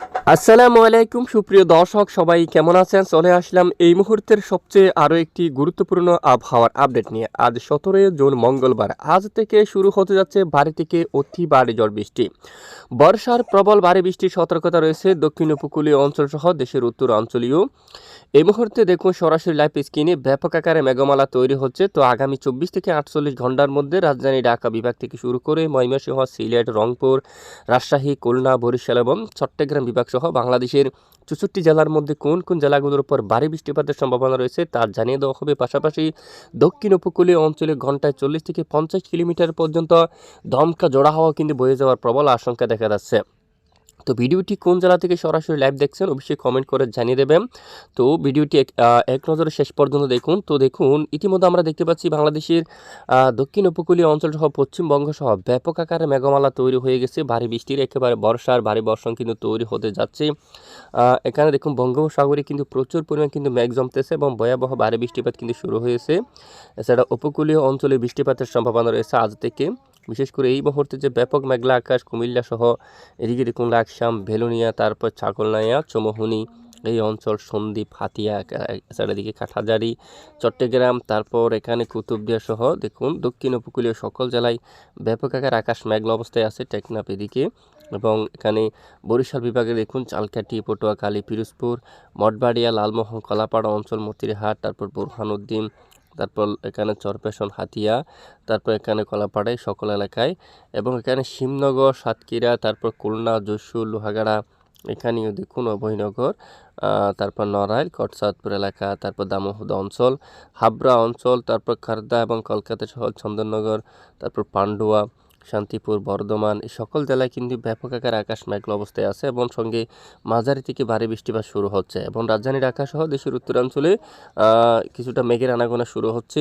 you আসসালামু আলাইকুম, সুপ্রিয় দর্শক, সবাই কেমন আছেন? চলে আসলাম এই মুহূর্তের সবচেয়ে আরও একটি গুরুত্বপূর্ণ আবহাওয়ার আপডেট নিয়ে। আজ সতেরোই জুন, মঙ্গলবার। আজ থেকে শুরু হতে যাচ্ছে বাড়ি থেকে অতি ভারী ঝড় বৃষ্টি। বর্ষার প্রবল ভারী বৃষ্টির সতর্কতা রয়েছে দক্ষিণ উপকূলীয় অঞ্চল সহ দেশের উত্তর অঞ্চলীয় এই মুহূর্তে দেখুন, সরাসরি লাইফ স্ক্রিনে ব্যাপক আকারে মেঘমালা তৈরি হচ্ছে। তো আগামী চব্বিশ থেকে আটচল্লিশ ঘণ্টার মধ্যে রাজধানী ঢাকা বিভাগ থেকে শুরু করে ময়মনসিংহ, সিলেট, রংপুর, রাজশাহী, খুলনা, বরিশাল এবং চট্টগ্রাম বিভাগ সহ বাংলাদেশের চৌষট্টি জেলার মধ্যে কোন কোন জেলাগুলোর উপর ভারী বৃষ্টিপাতের সম্ভাবনা রয়েছে তা জানিয়ে দেওয়া হবে। পাশাপাশি দক্ষিণ উপকূলীয় অঞ্চলে ঘন্টায় চল্লিশ থেকে পঞ্চাশ কিলোমিটার পর্যন্ত দমকা জোড়া হওয়া কিন্তু বয়ে যাওয়ার প্রবল আশঙ্কা দেখা যাচ্ছে। তো ভিডিওটি কোন জেলা থেকে সরাসরি লাইভ দেখছেন অবশ্যই কমেন্ট করে জানিয়ে দেবেন। তো ভিডিওটি এক নজরে শেষ পর্যন্ত দেখুন। তো দেখুন, ইতিমধ্যে আমরা দেখতে পাচ্ছি বাংলাদেশের দক্ষিণ উপকূলীয় অঞ্চল সহ পশ্চিমবঙ্গ সহ ব্যাপক আকারে মেঘমালা তৈরি হয়ে গেছে। ভারী বৃষ্টির একেবারে বর্ষার ভারী বর্ষণ কিন্তু তৈরি হতে যাচ্ছে। এখানে দেখুন, বঙ্গোপসাগরে কিন্তু প্রচুর পরিমাণ কিন্তু মেঘ জমতেছে এবং ভয়াবহ ভারী বৃষ্টিপাত কিন্তু শুরু হয়েছে। এছাড়া উপকূলীয় অঞ্চলে বৃষ্টিপাতের সম্ভাবনা রয়েছে আজ থেকে। বিশেষ করে এই মুহূর্তে যে ব্যাপক মেঘলা আকাশ, কুমিল্লা সহ এদিকে দেখুন লাকসাম, ভেলুনিয়া, তারপর ছাগলনাইয়া, চমোহনি, এই অঞ্চল, সন্দ্বীপ, হাতিয়া চারিদিকে কাঠাজারি, চট্টগ্রাম, তারপর এখানে কুতুবদিয়া সহ দেখুন দক্ষিণ উপকূলীয় সকল জেলায় ব্যাপক আকার আকাশ মেঘলা অবস্থায় আছে টেকনাফ এদিকে এবং এখানে বরিশাল বিভাগে দেখুন চালকাঠি, পটুয়াখালী, পিরোজপুর, মঠবাড়িয়া, লালমোহন, কলাপাড়া অঞ্চল, মতিরহাট, তারপর বুরহানুদ্দিন তারপর এখানে চরপেশন হাতিয়া, তারপর এখানে কলাপাড়াই সকল এলাকায় এবং এখানে শিবনগর, সাতক্ষীরা, তারপর খুলনা যশু লোহাগাড়া, এখানেও দেখুন অভয়নগর তারপর নড়াইল, কটসাদপুর এলাকা, তারপর দামোহদ অঞ্চল হাবরা অঞ্চল, তারপর খারদা এবং কলকাতা শহর চন্দননগর, তারপর পান্ডুয়া শান্তিপুর, বর্ধমান, এই সকল জেলায় কিন্তু ব্যাপক আকার আকাশ মেঘলা অবস্থায় আছে এবং সঙ্গে মাঝারি থেকে ভারী বৃষ্টিপাত শুরু হচ্ছে এবং রাজধানীর আকাশ সহ দেশের উত্তরাঞ্চলে কিছুটা মেঘের আনাগোনা শুরু হচ্ছে।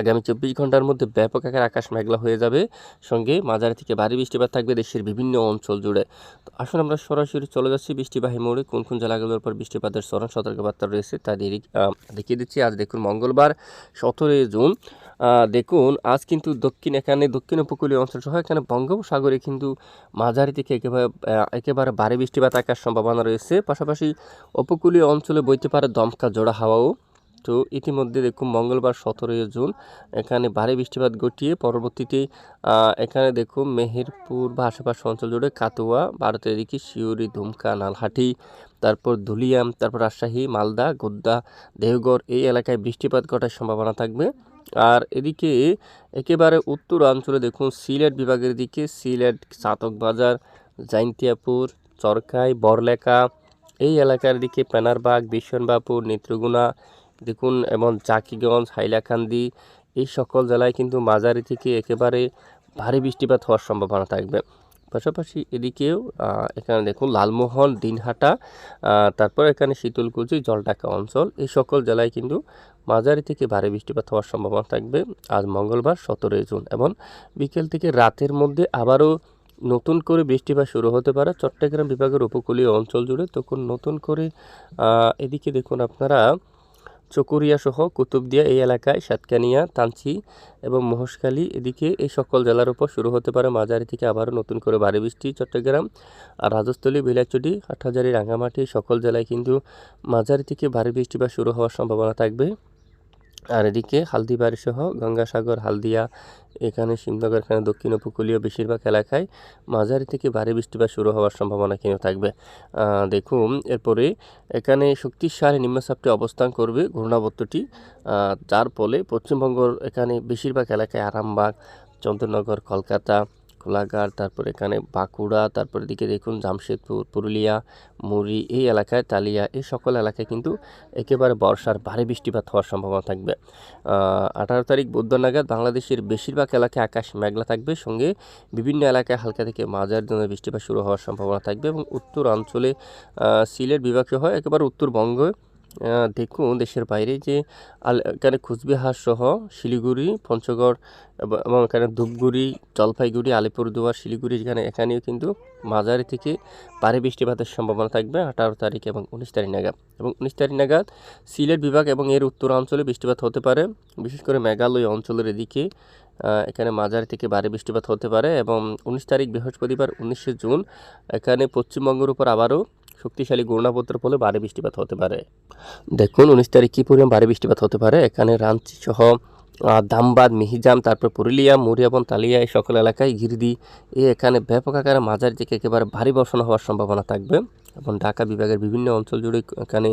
আগামী চব্বিশ ঘণ্টার মধ্যে ব্যাপক আকার আকাশ মেঘলা হয়ে যাবে। সঙ্গে মাঝারি থেকে ভারী বৃষ্টিপাত থাকবে দেশের বিভিন্ন অঞ্চল জুড়ে। তো আসুন আমরা সরাসরি চলে যাচ্ছি বৃষ্টিবাহী মোড়ে। কোন কোন জেলাগুলোর উপর বৃষ্টিপাতের চরম সতর্কবার্তা রয়েছে তা দেখিয়ে দিচ্ছি। আজ দেখুন মঙ্গলবার, সতেরোই জুন। দেখুন, আজ কিন্তু দক্ষিণ এখানে দক্ষিণ উপকূলীয় অঞ্চল সহ এখানে বঙ্গোপসাগরে কিন্তু মাঝারি থেকে একেবারে একেবারে ভারী বৃষ্টিপাত আকার সম্ভাবনা রয়েছে। পাশাপাশি উপকূলীয় অঞ্চলে বইতে পারে দমকা জোড়া হাওয়াও। তো ইতিমধ্যে দেখুন মঙ্গলবার সতেরোই জুন এখানে ভারী বৃষ্টিপাত ঘটিয়ে পরবর্তীতে এখানে দেখুন মেহেরপুর বা আশেপাশে অঞ্চল জুড়ে কাতুয়া ভারতের এদিকে শিউরি ধুমকা নালহাটি, তারপর ধুলিয়াম, তারপর রাজশাহী, মালদা গোদ্দা দেহগড় এই এলাকায় বৃষ্টিপাত ঘটার সম্ভাবনা থাকবে। আর এদিকে একেবারে উত্তরাঞ্চলে দেখুন সিলেট বিভাগের দিকে, সিলেট, চাতক বাজার, জাইন্তিয়াপুর, চরকাই বরলেখা এই এলাকার দিকে, পেনারবাগ বিশ্বনবাপুর নেত্রগুনা দেখুন এবং চাকিগঞ্জ, হাইলাকান্দি, এই সকল জেলায় কিন্তু মাঝারি থেকে একেবারে ভারী বৃষ্টিপাত হওয়ার সম্ভাবনা থাকবে। পাশাপাশি এদিকেও এখানে দেখুন, লালমোহন, দিনহাটা তারপর এখানে শীতলকুচি, জলঢাকা অঞ্চল, এই সকল জেলায় কিন্তু মাঝারি থেকে ভারী বৃষ্টিপাত হওয়ার সম্ভাবনা থাকবে। আজ মঙ্গলবার, সতেরোই জুন, এবং বিকেল থেকে রাতের মধ্যে আবারও নতুন করে বৃষ্টিপাত শুরু হতে পারে। চট্টগ্রাম বিভাগের উপকূলীয় অঞ্চল জুড়ে তখন নতুন করে এদিকে দেখুন আপনারা চকুরিয়া সহ কুতুবদিয়া এই এলাকায় সাতকানিয়া, তানচি এবং মহেশখালী এদিকে এই সকল জেলার উপর শুরু হতে পারে মাঝারি থেকে আবারও নতুন করে ভারী বৃষ্টি। চট্টগ্রাম আর রাজস্থলী বিলাচুটি হাটহাজারি রাঙামাটি সকল জেলায় কিন্তু মাঝারি থেকে ভারী বৃষ্টিপাত শুরু হওয়ার সম্ভাবনা থাকবে। আর এদিকে হালদিবাড়ি সহ গঙ্গাসাগর, হালদিয়া, এখানে শিবনগর, এখানে দক্ষিণ উপকূলীয় বেশিরভাগ এলাকায় মাঝারি থেকে ভারী বৃষ্টিপাত শুরু হওয়ার সম্ভাবনা কিন্তু থাকবে। দেখুন, এরপরে এখানে শক্তিশালী নিম্নচাপটি অবস্থান করবে ঘূর্ণাবর্তটি যার ফলে পশ্চিমবঙ্গর এখানে বেশিরভাগ এলাকায় আরামবাগ, চন্দ্রনগর, কলকাতা কোলাঘাট তারপর এখানে বাঁকুড়া, তারপর দিকে দেখুন জামশেদপুর, পুরুলিয়া, মুড়ি, এই এলাকায় তালিয়া, এই সকল এলাকায় কিন্তু একেবারে বর্ষার ভারী বৃষ্টিপাত হওয়ার সম্ভাবনা থাকবে। আঠারো তারিখ বুধবার নাগাদ বাংলাদেশের বেশিরভাগ এলাকায় আকাশ মেঘলা থাকবে, সঙ্গে বিভিন্ন এলাকায় হালকা থেকে মাঝারি ধরনের বৃষ্টিপাত শুরু হওয়ার সম্ভাবনা থাকবে এবং উত্তর অঞ্চলে সিলেট বিভাগ হয়, একেবারে উত্তরবঙ্গ দেখুন দেশের বাইরে যে এখানে কুচবিহার সহ শিলিগুড়ি, পঞ্চগড় এবং এবং এখানে ধূপগুড়ি, জলপাইগুড়ি, আলিপুরদুয়ার, শিলিগুড়ি এখানে এখানেও কিন্তু মাঝারি থেকে ভারী বৃষ্টিপাতের সম্ভাবনা থাকবে আঠারো তারিখ এবং উনিশ তারিখ নাগাদ। এবং উনিশ তারিখ নাগাদ সিলেট বিভাগ এবং এর উত্তরাঞ্চলে বৃষ্টিপাত হতে পারে, বিশেষ করে মেঘালয় অঞ্চলের এদিকে এখানে মাঝারি থেকে ভারী বৃষ্টিপাত হতে পারে এবং উনিশ তারিখ বৃহস্পতিবার উনিশে জুন, এখানে পশ্চিমবঙ্গের উপর আবারও শক্তিশালী ঘূর্ণাবর্তের ফলে ভারী বৃষ্টিপাত হতে পারে। দেখুন, উনিশ তারিখ কী পরিমাণ ভারী বৃষ্টিপাত হতে পারে? এখানে রাঞ্চি সহ দামবাদ, মিহিজাম, তারপর পুরুলিয়া মুরিয়াবন তালিয়া এই সকল এলাকায় গিরিদি এ এখানে ব্যাপক আকারে মাঝারি থেকে একেবারে ভারী বর্ষণ হওয়ার সম্ভাবনা থাকবে এবং ঢাকা বিভাগের বিভিন্ন অঞ্চল জুড়ে এখানে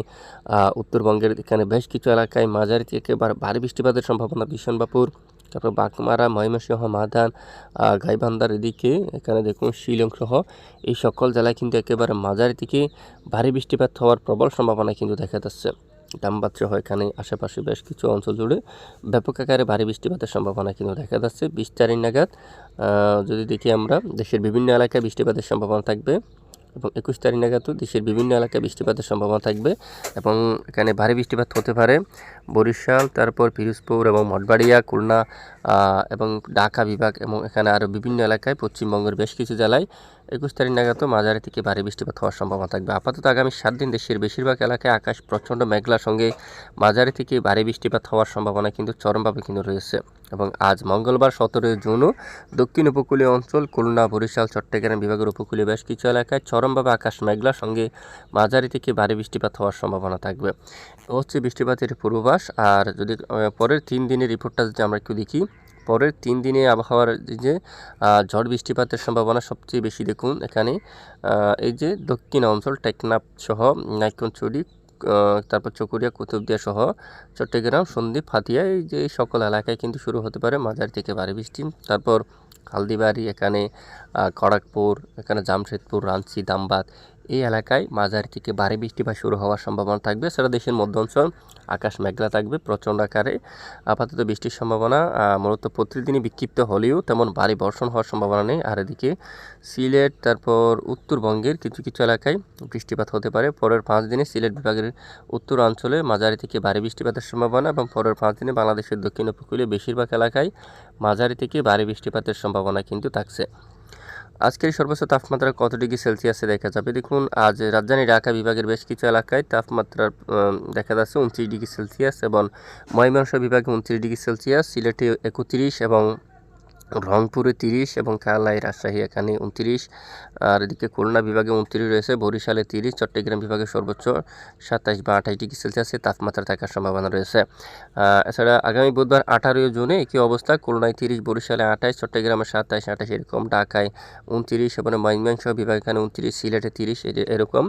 উত্তরবঙ্গের এখানে বেশ কিছু এলাকায় মাঝারি থেকে একেবারে ভারী বৃষ্টিপাতের সম্ভাবনা। বিশনবাপুর তারপর বাগমারা ময়মনসিংহ আহ, গাইবান্ধার এদিকে এখানে দেখুন শিলং সহ এই সকল জেলায় কিন্তু একেবারে মাঝারি থেকে ভারী বৃষ্টিপাত হওয়ার প্রবল সম্ভাবনা কিন্তু দেখা যাচ্ছে। দামবাদ সহ এখানে আশেপাশে বেশ কিছু অঞ্চল জুড়ে ব্যাপক আকারে ভারী বৃষ্টিপাতের সম্ভাবনা কিন্তু দেখা যাচ্ছে। বিশ নাগাদ যদি দেখি আমরা দেশের বিভিন্ন এলাকায় বৃষ্টিপাতের সম্ভাবনা থাকবে। এবং একুশ তারিখ নাগাদও দেশের বিভিন্ন এলাকায় বৃষ্টিপাতের সম্ভাবনা থাকবে এবং এখানে ভারী বৃষ্টিপাত হতে পারে। বরিশাল, তারপর পিরোজপুর এবং মঠবাড়িয়া, খুলনা এবং ঢাকা বিভাগ এবং এখানে আরও বিভিন্ন এলাকায় পশ্চিমবঙ্গের বেশ কিছু জেলায় একুশ তারিখ নাগাদও মাঝারি থেকে ভারী বৃষ্টিপাত হওয়ার সম্ভাবনা থাকবে। আপাতত আগামী সাত দিন দেশের বেশিরভাগ এলাকায় আকাশ প্রচণ্ড মেঘলার সঙ্গে মাঝারি থেকে ভারী বৃষ্টিপাত হওয়ার সম্ভাবনা কিন্তু চরমভাবে কিন্তু রয়েছে। এবং আজ মঙ্গলবার সতেরোই জুনও দক্ষিণ উপকূলীয় অঞ্চল খুলনা, বরিশাল, চট্টগ্রাম বিভাগের উপকূলীয় বেশ কিছু এলাকায় চরমভাবে আকাশ মেঘলার সঙ্গে মাঝারি থেকে ভারী বৃষ্টিপাত হওয়ার সম্ভাবনা থাকবে। হচ্ছে বৃষ্টিপাতের পূর্বাভাস। আর যদি পরের তিন দিনের রিপোর্টটা যদি আমরা একটু দেখি পরের তিন দিনে আবহাওয়ার যে ঝড় বৃষ্টিপাতের সম্ভাবনা সবচেয়ে বেশি দেখুন এখানে। এই যে দক্ষিণ অঞ্চল টেকনাফ সহ নাইকনচুরি আহ, তারপর চকুরিয়া কুতুবদিয়া সহ চট্টগ্রাম সন্দ্বীপ হাতিয়া এই যে সকল এলাকায় কিন্তু শুরু হতে পারে মাঝারি থেকে ভারী বৃষ্টি। তারপর হালদিবাড়ি এখানে আহ, খড়গপুর এখানে জামশেদপুর রাঞ্চি দামবাদ এই এলাকায় মাঝারি থেকে ভারী বৃষ্টিপাত শুরু হওয়ার সম্ভাবনা থাকবে। সারা দেশের মধ্য অঞ্চল আকাশ মেঘলা থাকবে, প্রচণ্ড আকারে। আপাতত বৃষ্টির সম্ভাবনা মূলত প্রতিদিনই বিক্ষিপ্ত হলেও তেমন ভারী বর্ষণ হওয়ার সম্ভাবনা নেই। আর এদিকে সিলেট, তারপর উত্তরবঙ্গের কিছু কিছু এলাকায় বৃষ্টিপাত হতে পারে। পরের পাঁচ দিনে সিলেট বিভাগের উত্তরাঞ্চলে মাঝারি থেকে ভারী বৃষ্টিপাতের সম্ভাবনা এবং পরের পাঁচ দিনে বাংলাদেশের দক্ষিণ উপকূলীয় বেশিরভাগ এলাকায় মাঝারি থেকে ভারী বৃষ্টিপাতের সম্ভাবনা কিন্তু থাকছে। আজকের সর্বোচ্চ তাপমাত্রা কত ডিগ্রি সেলসিয়াসে দেখা যাবে? দেখুন, আজ রাজধানী ঢাকা বিভাগের বেশ কিছু এলাকায় তাপমাত্রা দেখা যাচ্ছে উনত্রিশ ডিগ্রি সেলসিয়াস এবং ময়মনসিংহ বিভাগে উনত্রিশ ডিগ্রি সেলসিয়াস, সিলেটে একত্রিশ এবং রংপুরে তিরিশ এবং কালাই রাজশাহী এখানে উনত্রিশ। আর এদিকে খুলনা বিভাগে উনত্রিশ রয়েছে, বরিশালে তিরিশ, চট্টগ্রাম বিভাগে সর্বোচ্চ সাতাশ বা আঠাশ ডিগ্রি সেলসিয়াসে তাপমাত্রা থাকার সম্ভাবনা রয়েছে। এছাড়া আগামী বুধবার আঠারোই জুনে একই অবস্থা, খুলনায় তিরিশ, বরিশালে আঠাশ, চট্টগ্রামে সাতাশ, আঠাশ এরকম, ঢাকায় উনত্রিশ এবং ময়মনসিংহ বিভাগ এখানে উনত্রিশ, সিলেটে তিরিশ এরকম।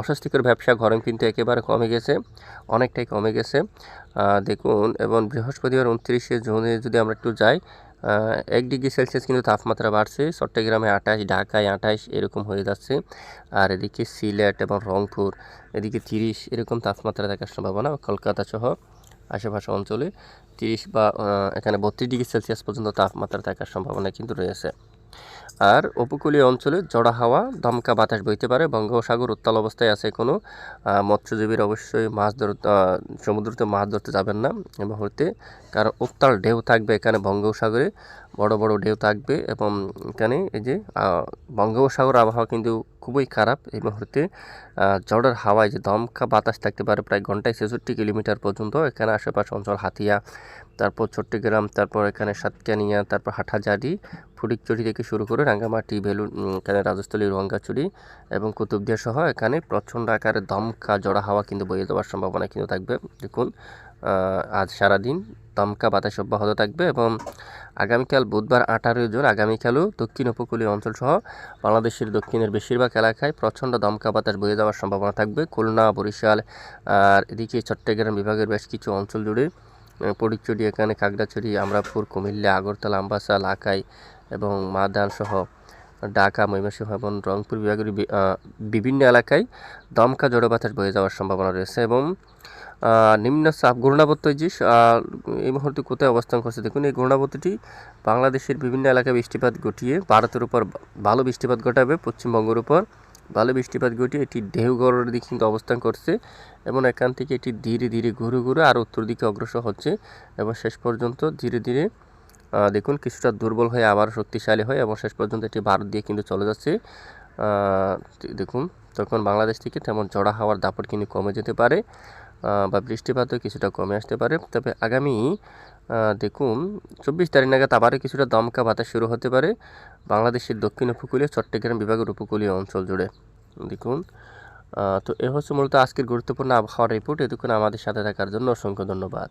অস্বস্তিকর ব্যবসা গরম কিন্তু একেবারে কমে গেছে, অনেকটাই কমে গেছে। দেখুন, এবং বৃহস্পতিবার উনত্রিশে জুনে যদি আমরা একটু যাই এক ডিগ্রি সেলসিয়াস কিন্তু তাপমাত্রা বাড়ছে। চট্টগ্রামে আঠাশ, ঢাকায় আঠাশ, এরকম হয়ে যাচ্ছে। আর এদিকে সিলেট এবং রংপুর, এদিকে তিরিশ, এরকম তাপমাত্রা থাকার সম্ভাবনা কলকাতা সহ আশেপাশে অঞ্চলে। তিরিশ বা এখানে বত্রিশ ডিগ্রি সেলসিয়াস পর্যন্ত তাপমাত্রা থাকার সম্ভাবনা কিন্তু রয়েছে। আর উপকূলীয় অঞ্চলে জড়া হাওয়া দমকা বাতাস বইতে পারে। বঙ্গোপসাগর উত্তাল অবস্থায় আছে কোনো মৎস্যজীবীর অবশ্যই মাছ ধরতে আহ, সমুদ্রতে মাছ ধরতে যাবেন না। এই মুহূর্তে কারণ উত্তাল ঢেউ থাকবে এখানে বঙ্গোপসাগরে বড় বড় ঢেউ থাকবে এবং এখানে এই যে বঙ্গোপসাগর আবহাওয়া কিন্তু খুবই খারাপ। এই মুহূর্তে ঝড়ের হাওয়ায় যে দমকা বাতাস থাকতে পারে প্রায় ঘন্টায় ছেষট্টি কিলোমিটার পর্যন্ত। এখানে আশেপাশে অঞ্চল হাতিয়া তারপর চট্টগ্রাম তারপর এখানে সাতকানিয়া তারপর হাটহাজারি ফটিকচুরি থেকে শুরু করে রাঙ্গামাটি উম, এখানে রাজস্থলী রঙ্গাচুরি এবং কুতুবদিয়া সহ এখানে প্রচণ্ড আকারে দমকা জড়া হাওয়া কিন্তু বয়ে যাওয়ার সম্ভাবনা কিন্তু থাকবে। দেখুন আজ সারাদিন দমকা বাতাস অব্যাহত থাকবে এবং আগামীকাল বুধবার আঠারোই জুন আগামীকালও দক্ষিণ উপকূলীয় অঞ্চল সহ বাংলাদেশের দক্ষিণের বেশিরভাগ এলাকায় প্রচণ্ড দমকা বাতাস বয়ে যাওয়ার সম্ভাবনা থাকবে। খুলনা বরিশাল আর এদিকে চট্টগ্রাম বিভাগের বেশ কিছু অঞ্চল জুড়ে পরিচুরি এখানে খাগড়াছড়ি আমরাপুর কুমিল্লা আগরতলা আমবাসা লাকাই এবং মাদান সহ ঢাকা, ময়মনসিংহ এবং রংপুর বিভাগের বিভিন্ন এলাকায় দমকা জড়ো বাতাস বয়ে যাওয়ার সম্ভাবনা রয়েছে এবং নিম্ন চাপ ঘূর্ণাবর্ত যে এই মুহূর্তে কোথায় অবস্থান করছে? দেখুন, এই ঘূর্ণাবর্তটি বাংলাদেশের বিভিন্ন এলাকায় বৃষ্টিপাত ঘটিয়ে ভারতের উপর ভালো বৃষ্টিপাত ঘটাবে, পশ্চিমবঙ্গের উপর ভালো বৃষ্টিপাত ঘটিয়ে এটি ঢেউগড়ের দিকে কিন্তু অবস্থান করছে এবং এখান থেকে এটি ধীরে ধীরে ঘুরে ঘুরে আর উত্তর দিকে অগ্রসর হচ্ছে এবং শেষ পর্যন্ত ধীরে ধীরে দেখুন, কিছুটা দুর্বল হয়ে আবার শক্তিশালী হয় এবং শেষ পর্যন্ত এটি ভারত দিয়ে কিন্তু চলে যাচ্ছে। দেখুন, তখন বাংলাদেশ থেকে তেমন জড়া হওয়ার দাপট কিন্তু কমে যেতে পারে বা বৃষ্টিপাতও কিছুটা কমে আসতে পারে। তবে আগামী দেখুন, চব্বিশ তারিখ নাগাদ আবারও কিছুটা দমকা বাতাস শুরু হতে পারে বাংলাদেশের দক্ষিণ উপকূলীয়, চট্টগ্রাম বিভাগের উপকূলীয় অঞ্চল জুড়ে। দেখুন তো এ হচ্ছে মূলত আজকের গুরুত্বপূর্ণ আবহাওয়ার রিপোর্ট এতক্ষণ আমাদের সাথে থাকার জন্য অসংখ্য ধন্যবাদ।